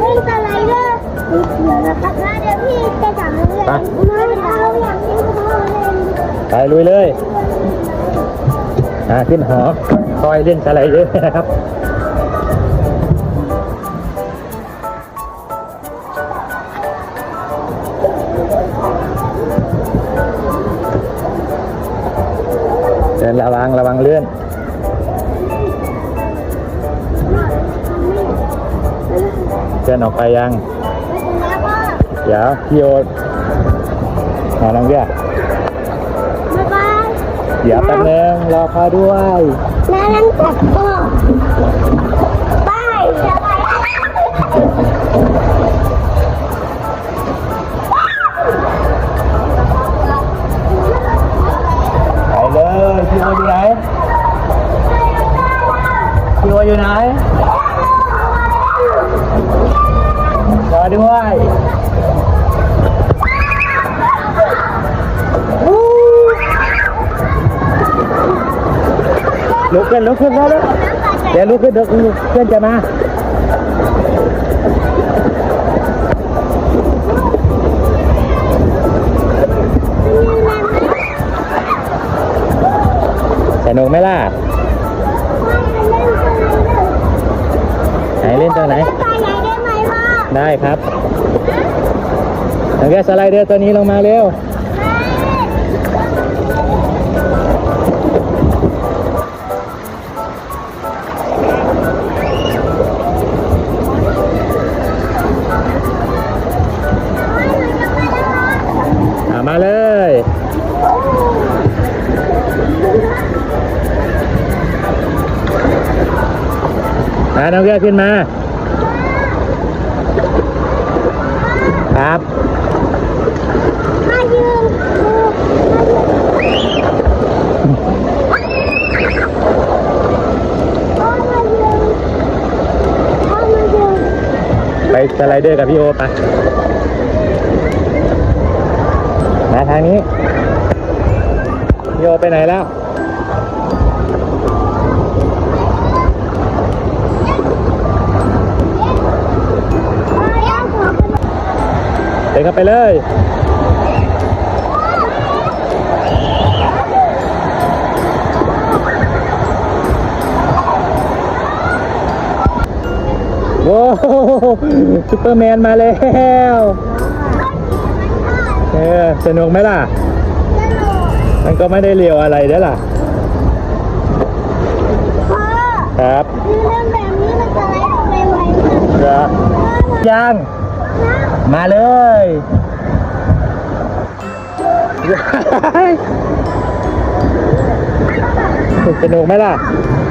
ไม่มีสไลเดอร์สีเขียวนะครับนะเดี๋ยวพี่จะจับมันเลยมันเอาอย่างนี้เขาเล่นไปลุยเลยอ่าขึ้นหอคอยเล่นสไลเดอร์นะครับเดินระวังระวังเลื่อน เดินออกไปยังแล้วก็เดี๋ยวพี่โอหาน้องเบี้ยบ๊ายบายเดี๋ยวแป๊บนึงรอพอด้วยน้านั่งจับพ่อไปสบายไปเลยพี่โออยู่ไหนพี่โออยู่ไหน ด้วยลุกขึ้นลุกขึ้นแล้วเดี๋ยวลุกขึ้นเดี๋ยวเพื่อนจะมาสนุกไหมล่ะไหนเล่นตัวไหน ได้ครับน้องแกสไลเดอร์ตัวนี้ลงมาเร็วมาเลยน้องแก้วขึ้นมา ครับมายืนไปสไลเดอร์กับพี่โอไปมาทางนี้ พี่โอไปไหนแล้ว เป็นเดินเข้าไปเลยโว้ซุปเปอร์แมนมาแล้วเออสนุกไหมล่ะ มันก็ไม่ได้เร็วอะไรเด้อล่ะพ่อครับเรื่องแบบนี้มันจะไล่ออกไปไวมากเหรอยัง มาเลยสนุกไหมล่ะส